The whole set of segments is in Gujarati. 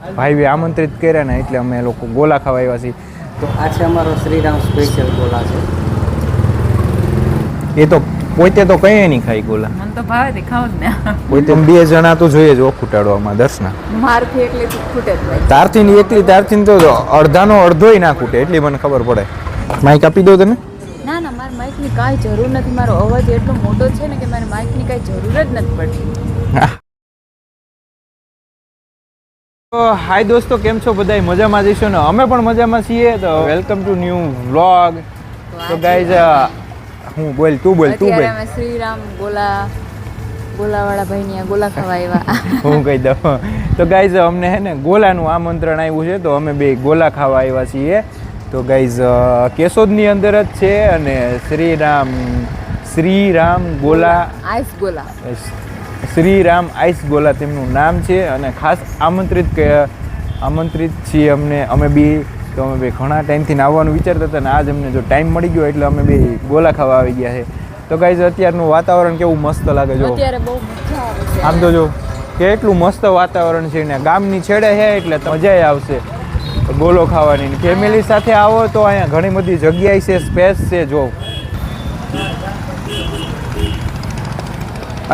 ભાઈ આમંત્રિત કર્યા ને એટલે અમે લોકો ગોલા ખાવા આવ્યા છીએ. તો આ છે અમારો શ્રીરામ સ્પેશિયલ ગોલા છે. એ તો પોતે તો કઈ નહીં ખાઈ ગોલા. મને તો ભાવે તે ખાવ જ ને. પોતે બે જણા તો જોઈએ જ ઓખું ટાળવામાં દર્શના. મારથી એટલે ખૂટે જ તારથી ની એકલી તારથી તો અડધાનો અડધોય ના ખૂટે એટલી મને ખબર પડે. માઇક આપી દો તને ના ના મારે માઇકની કાંઈ જરૂર નથી. મારો અવાજ એટલો મોટો છે ને કે મારે માઇકની કાંઈ જરૂર જ નથી પડતી. હાય દોસ્તો કેમ છો બધાય? મજામાં જઈશો ને? અમે પણ મજામાં છીએ તો વેલકમ ટુ ન્યૂ વ્લોગ તો ગાઈઝ હું બોલ તું બોલ તું બોલ. અમે શ્રીરામ ગોલા ગોલાવાળા ભાઈ ની ગોલા ખાવા આવ્યા. હું કહી દઉં. તો ગાઈઝ અમને હે ને ગોલાનું આમંત્રણ આવ્યું છે તો અમે બે ગોલા ખાવા આવ્યા છીએ. તો ગાઈઝ કેશોદની અંદર જ છે અને શ્રીરામ શ્રીરામ ગોલા. આઈસ ગોલા. શ્રીરામ આઈસ ગોલા તેમનું નામ છે અને ખાસ આમંત્રિત કે- આમંત્રિત છીએ અમને અમે બી તો અમે બે ઘણા ટાઈમથી આવવાનું વિચારતા હતા અને આજ અમને જો ટાઈમ મળી ગયો એટલે અમે બે ગોલા ખાવા આવી ગયા છે. તો ગાઈઝ અત્યારનું વાતાવરણ કેવું મસ્ત લાગે જો. આમ તો જો કેટલું મસ્ત વાતાવરણ છે ને. ગામની છેડે છે એટલે મજા આવશે. ગોલો ખાવાની ફેમિલી સાથે આવો તો અહીંયા ઘણી બધી જગ્યાએ છે સ્પેસ છે જો.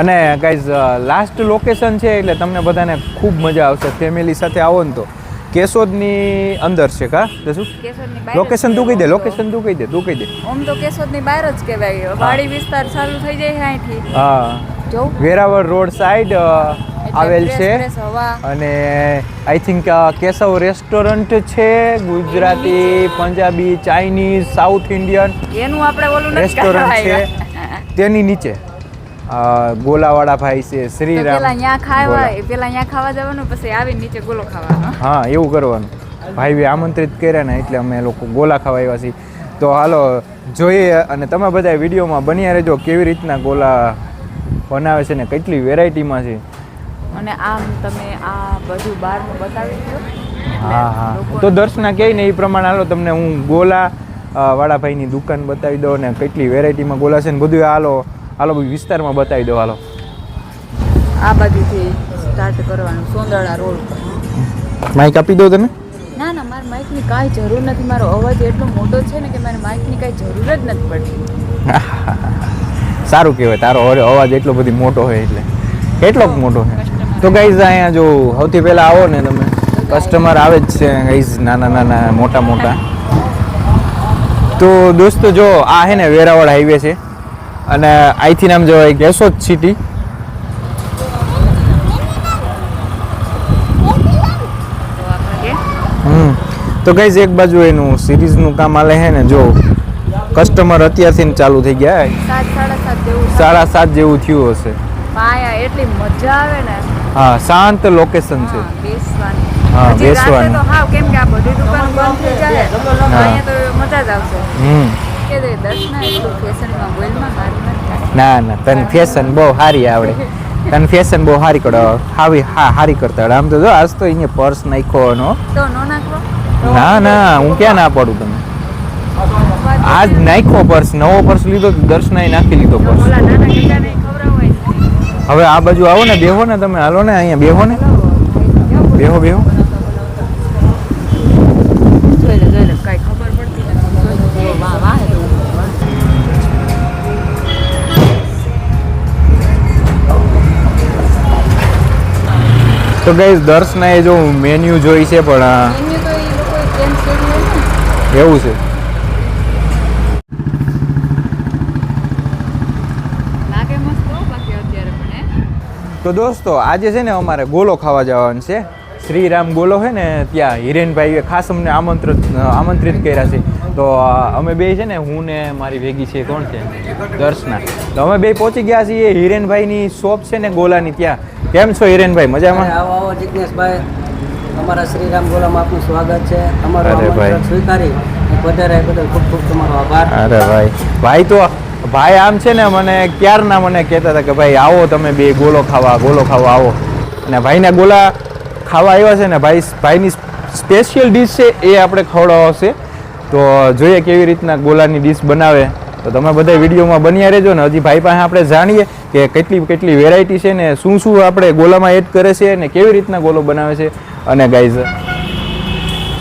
અને ગાઈઝ લાસ્ટ લોકેશન છે એટલે તમને બધાને ખૂબ મજા આવશે. ફેમિલી સાથે આવો ને તો. કેશોદની અંદર છે કા? શું લોકેશન તું કહી દે લોકેશન તું કહી દે તું કહી દે. આમ તો કેશોદની બહાર જ કહેવાય. વાડી વિસ્તાર ચાલુ થઈ જાય અહીંથી. હા. જો વેરાવળ રોડ સાઈડ આવેલ છે. અને આઈ થિંક કેશવ રેસ્ટોરન્ટ છે Gujarati Punjabi Chinese South Indian એનું આપણે ઓલું રેસ્ટોરન્ટ છે. તેની નીચે. ગોલાવાળા ભાઈ છે શ્રી શ્રીરામ પેલા અહીંયા ખાવા પેલા અહીંયા ખાવા જવાનું પછી આવીને નીચે ગોલો ખાવાનો. હા એવું કરવાનું. ભાઈ આમંત્રિત કર્યા ને એટલે અમે લોકો ગોલા ખાવા આવ્યા છીએ. તો હાલો જોઈએ અને તમે બધા વિડીયોમાં બન્યા રહેજો કેવી રીતના ગોલા બનાવે છે ને કેટલી વેરાયટીમાં છે. અને આમ તમે આ બધું બહારનું બતાવી દો. હા હા. તો દર્શના કહે ને એ પ્રમાણે હાલો તમને હું ગોલા વાળા ભાઈની દુકાન બતાવી દઉં ને કેટલી વેરાયટીમાં ગોલા છે ને બધું હાલો. હાલો વિસ્તારમાં બતાવી દો હાલો. આ બાજુથી સ્ટાર્ટ કરવાનું સોંદળા રોડ પર માઇક આપી દો તમે. ના ના મારે માઇકની કાંઈ જરૂર નથી. મારો અવાજ એટલો મોટો છે ને કે મારે માઇકની કાંઈ જરૂર જ નથી પડતી. સારું કહેવાય તારો અરે અવાજ એટલો બધી મોટો હોય એટલે. કેટલો મોટો છે? તો ગાઈઝ અહીંયા જો સૌથી પહેલાં આવો ને તમે. કસ્ટમર આવે જ છે ગાઈઝ નાના નાના મોટા મોટા. તો દોસ્તો જો આ હે ને વેરાવળ હાઈવે છે. અને અહીંથી નામ જવાય ગેસોદ સિટી તો હમ. તો ગાઈઝ એક બાજુ એનું સિરીઝનું કામ આલે હે ને જો કસ્ટમર અત્યારથી ચાલુ થઈ ગયા. સાડા સાત જેવું થયું હશે. એટલી મજા આવે ને. હા શાંત લોકેશન છે. હા, બેસવાનું. હા, કેમ કે આ બધી દુકાન બંધ થઈ જાય. તો મજા જ આવશે. હમ. ના ના તને ફેશન બહુ સારી આવડે. તને ફેશન બહુ સારી કરો હાવી હા સારી કરતા આમ તો જો આજ તો અહીંયા પર્સ નાખ્યો નો નો ના હું ક્યાં ના પાડું તમે આજ નાખ્યો પર્સ નવો પર્સ લીધો દર્શનાએ નાખી લીધો પર્સ. હવે આ બાજુ આવો ને બેહો ને તમે. હાલો ને અહીંયા બેહો ને. બેહો બેહો. તો ગઈ દર્શનાએ જો મેન્યુ જોઈ છે પણ એ. એવું છે. તો દોસ્તો આજે છે ને અમારે ગોલો ખાવા જવાનું છે શ્રીરામ ગોલો છે ને ત્યાં હિરેનભાઈએ ખાસ અમને આમંત્રિત આમંત્રિત કર્યા છે તો અમે બે છે ને હું ને મારી ભેગી છે કોણ છે? દર્શના. તો અમે બે પહોંચી ગયા છીએ હિરેનભાઈની શોપ છે ને ગોલાની ત્યાં. કેમ છો હિરેનભાઈ? મજામાં? આવો આવો જિજ્ઞેશભાઈ. અમારા શ્રીરામ ગોલામાં આપનું સ્વાગત છે. અમારું. આમંત્રણ સ્વીકારી. વધારે બદલ ખૂબ ખૂબ તમારો આભાર. અરે ભાઈ. ભાઈ તો ભાઈ આમ છે ને મને ક્યારના મને કહેતા હતા કે ભાઈ આવો તમે બે ગોલો ખાવા ગોલો ખાવા આવો. અને ભાઈના ગોલા ખાવા આવ્યા છે ને ભાઈ ભાઈની સ્પેશિયલ ડીશ છે એ આપણે ખવડાવશે તો જોઈએ કેવી રીતના ગોલાની ડીશ બનાવે. તો તમે બધા વિડીયોમાં બન્યા રહેજો ને હજી ભાઈ પાસે આપણે જાણીએ કે કેટલી કેટલી વેરાયટી છે ને શું શું આપણે ગોલામાં એડ કરે છે ને કેવી રીતના ગોલો બનાવે છે. અને ગાઈઝ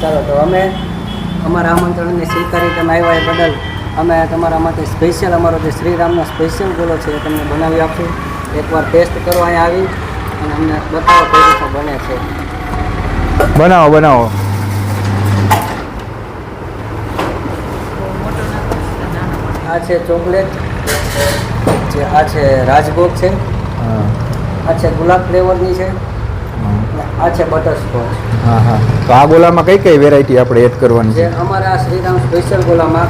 ચાલો તો અમે અમારા આમંત્રણને સ્વીકારી તમે આવ્યા એ બદલ અમે તમારા માટે સ્પેશિયલ અમારો જે શ્રીરામનો સ્પેશિયલ ગોલો છે એ તમને બનાવી આપશું. એકવાર ટેસ્ટ કરવા અહીંયા આવી અને અમને બતાવો કઈ રીતે બને છે. બનાવો બનાવો. આ છે ચોકલેટ જે આ છે રાજભોગ છે હા. આ છે ગુલાબ ફ્લેવરની છે. આ છે બટરસ્કોચ. હા હા. તો આ ગોલામાં કઈ કઈ વેરાયટી આપણે એડ કરવાની છે? અમારા આ શ્રીરામ સ્પેશિયલ ગોલામાં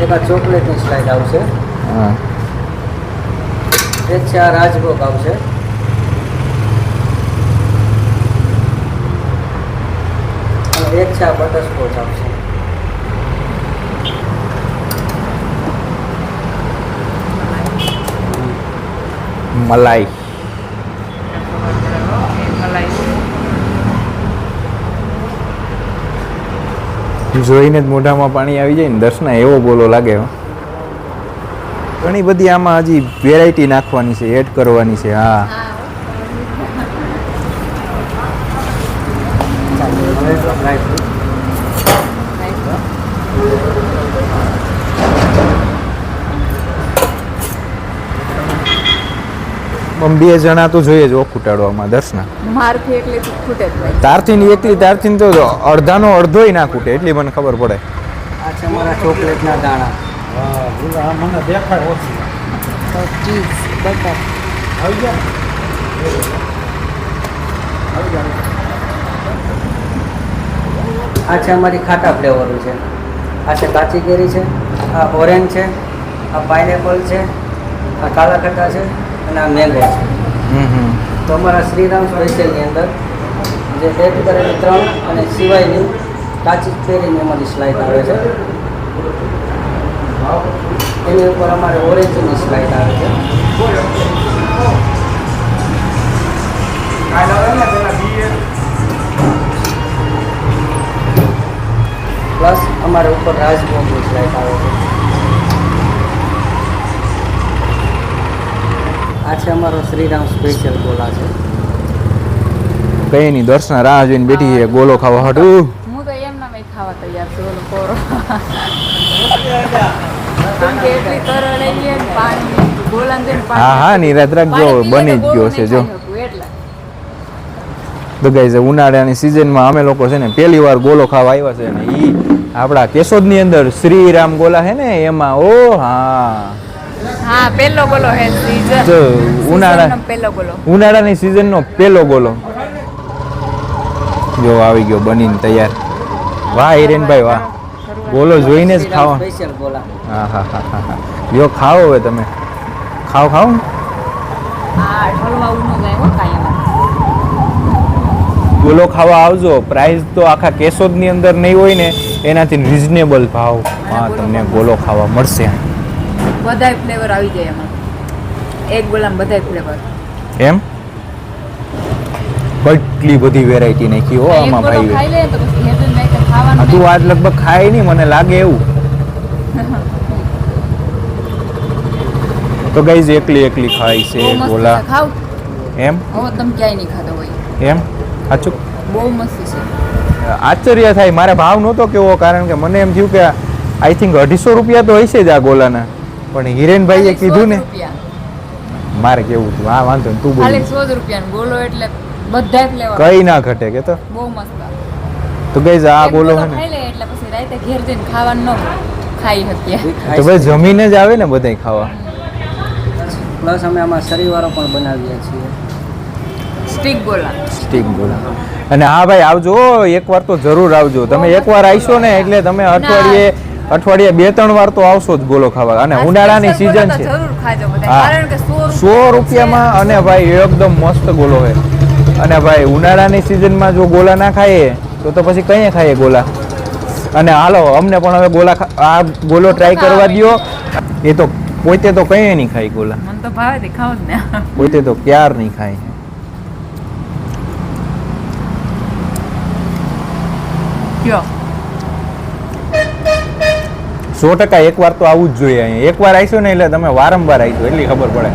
એક આ ચોકલેટની સ્લાઇડ આવશે. હા. એક છે આ રાજભોગ આવશે. અને એક છે આ બટરસ્કોચ આવશે. મલાઈ જોઈને જ મોઢામાં પાણી આવી જાય ને, દર્શના એવો બોલો લાગે ઘણી બધી આમાં હજી વેરાયટી નાખવાની છે એડ કરવાની છે, હા ચાલો, હવે તો try કરું. આમ બે જણા તો જોઈએ જ ઓખ ઉટાડવામાં દર્શના. મારથી એટલે ખૂટે તારથી ની એકલી તારથી તો અડધાનો અડધોય ના ખૂટે એટલી મને ખબર પડે. આ છે અમારા ચોકલેટના દાણા. તો ચીઝ બટર. આ છે અમારી ખાટા ફ્લેવરનું છે. આ છે કાચી કેરી છે આ ઓરેન્જ છે આ પાઇનેપલ છે આ કાળા ખટ્ટા છે. અને આ મેંગો છે. હમ હમ. તો અમારા શ્રીરામ સ્પેશિયલની અંદર જે એડ કરેલી ત્રણ અને સિવાયની કાચી કેરીની અમારી સ્લાઇડ આવે છે. એની ઉપર અમારે ઓરેન્જની સ્લાઇડ આવે છે. પ્લસ અમારે ઉપર રાજભોગની સ્લાઇડ આવે છે. છે અમારો શ્રીરામ સ્પેશિયલ ગોલા છે. કઈ નહીં દર્શના રાહ જોઈને બેઠી છે ગોલો ખાવા હાટું. હું તો એમ ના ખાવા તૈયાર છું ઓલો કોરો. હા હા નિરાત રાખજો બની જ ગયો છે જો. તો ગાઈઝ ઉનાળાની સિઝનમાં અમે લોકો છે ને પહેલી વાર ગોલો ખાવા આવ્યા છે ને એ આપણા કેશોદની અંદર શ્રીરામ ગોલા છે ને એમાં ઓ હા. હા પહેલો ગોલો હે સીઝન જો ઉનાળા- પહેલો ગોલો ઉનાળાની સિઝનનો પહેલો ગોલો જો આવી ગયો બનીને તૈયાર. વાહ હિરેનભાઈ વાહ. ગોલો જોઈને જ ખાવા. સ્પેશિયલ ગોલા હા હા હા હા હા. લ્યો ખાઓ હવે તમે. ખાઓ ખાઓ હા ઠલવા ઉનો જાય હો ગોલો ખાવા આવજો. પ્રાઇસ તો આખા કેશોદની અંદર નહીં હોય ને એનાથી રિઝનેબલ ભાવ. હા તમને ગોલો ખાવા મળશે. બધાય ફ્લેવર આવી જાય એમાં. એક ગોલામાં બધાય ફ્લેવર એમ? કેટલી બધી વેરાયટી નાખી હો આમાં ભાઈ. ખાઈ લે તો પછી હેદન નહીં ખાવાનું તું આજ લગભગ ખાય નહીં મને લાગે એવું. તો ગાઈઝ એકલી એકલી ખાય છે ગોલા. ખાવ. એમ? હવે તમે ક્યાંય નહીં ખાતો હોય. એમ? સાચું? બહુ મસ્ત છે. આશ્ચર્ય થાય મારે ભાવ નહોતો કેવો કારણ કે મને એમ થયું કે આઈ થિંક અઢીસો રૂપિયા તો હશે જ આ ગોલાના. પણ હિરેનભાઈએ કીધું ને મારે કેવું હતું? હા વાંધો નહીં તું બોલ. ખાલી સો જ રૂપિયાનો ગોલો એટલે જ લેવા. કઈ ના ઘટે કે તો? બહુ મસ્ત. તો ગઈ આ બોલો ગોલો હે ને. એટલે પછી રાતે ઘેર જઈને ખાવાનું ન ખાઈ હતી તો ભાઈ જમીને જ આવે ને બધાય ખાવા? પ્લસ અમે આમાં શરીવાળો પણ બનાવીએ છીએ. સ્ટીક ગોલા. સ્ટીક ગોલા. અને હા ભાઈ આવજો એકવાર તો જરૂર આવજો. તમે એકવાર આવશો ને એટલે તમે અઠવાડિયે અઠવાડિયે બે ત્રણ વાર તો આવશો જ ગોલો ખાવા. અને ઉનાળાની સીઝન છે. સો રૂપિયામાં અને ભાઈ એકદમ મસ્ત ગોલો છે. અને ભાઈ ઉનાળાની સિઝનમાં જો ગોલા ના ખાઈએ તો તો પછી કઈ ખાઈએ ગોલા? અને હાલો અમને પણ હવે ગોલા આ ગોલો ટ્રાય કરવા દ્યો. એ તો પોતે તો કઈ નહીં ખાય ગોલા. મને તો ભાવે તે ખાવ ને. પોતે તો ક્યાર નહીં ખાય. કયો? સો ટકા એકવાર તો આવવું જ જોઈએ અહીંયા. એકવાર આવીશું ને એટલે તમે વારંવાર આવીશું એટલી ખબર પડે.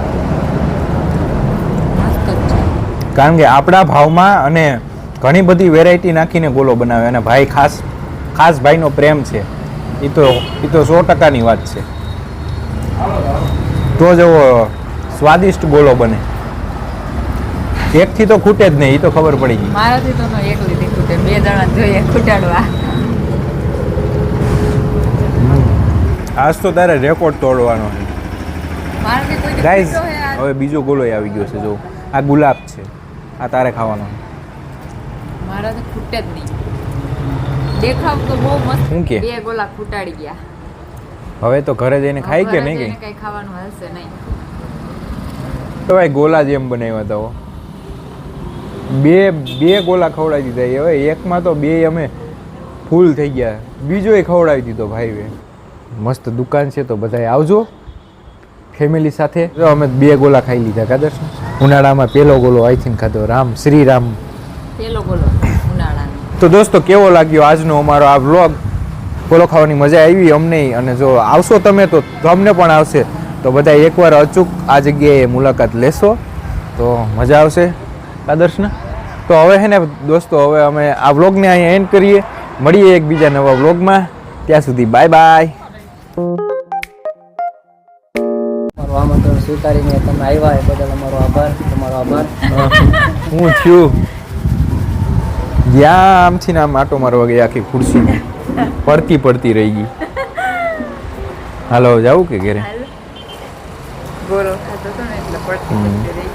કારણ કે આપણા ભાવમાં અને ઘણી બધી વેરાયટી નાખીને ગોલો બનાવે અને ભાઈ ખાસ ખાસ ભાઈનો પ્રેમ છે. એ તો એ તો સો ટકાની વાત છે. તો જ એવો સ્વાદિષ્ટ ગોલો બને. એકથી તો ખૂટે જ નહીં એ તો ખબર પડી ગઈ. મારાથી તો એક લીધી ખૂટે. બે જણા જોઈએ ખૂટાડવા. આજ તો તારે રેકોર્ડ તોડવાનો છે. ગાઈઝ. હવે બીજો ગોલો આવી ગયો છે જો. આ ગુલાબ છે. આ તારે ખાવાનો મારાથી ખૂટે જ નહીં. દેખાવ તો બહુ મસ્ત શું કે? બે ગોલા ખૂટાડી ગયા. હવે તો ઘરે જઈને ખાઈ કે નહીં જઈને કઈ કઈ ખાવાનું હશે નહીં. તો ભાઈ ગોલા જેમ બનાવ્યા હતા બે બે ગોલા ખવડાવી દીધા હવે એકમાં તો બે અમે ફૂલ થઈ ગયા. બીજોય ખવડાવી દીધો ભાઈએ મસ્ત દુકાન છે તો બધાય આવજો. ફેમિલી સાથે. જો અમે બે ગોલા ખાઈ લીધા કાદર ઉનાળામાં પેલો ગોલો આઈ થિંક ખાધો. રામ શ્રી રામ પેલો ગોલો ઉનાળાનો. તો દોસ્તો કેવો લાગ્યો આજનો અમારો આ વ્લોગ? ગોલો ખાવાની મજા આવી અમને? અને જો આવશો તમે તો તમને પણ આવશે. તો બધા એકવાર અચૂક આ જગ્યાએ મુલાકાત લેશો. તો મજા આવશે. આદર્શને તો હવે છે ને દોસ્તો હવે અમે આ વ્લોગને અહીંયા એન્ડ કરીએ. મળીએ એક બીજા નવા વ્લોગમાં. ત્યાં સુધી બાય બાય આમંત્રણ સ્વીકારીને તમે આવ્યા એ બદલ અમારો આભાર તમારો આભાર. હું થયું જ્યાં આમથી ને આમ આટો મારવા ગઈ આખી ખુરશી પડતી પડતી રહી ગઈ. હાલો જાવું કે ઘરે? બોલો ખાતો તો તમે એટલે પડતી પડતી રહી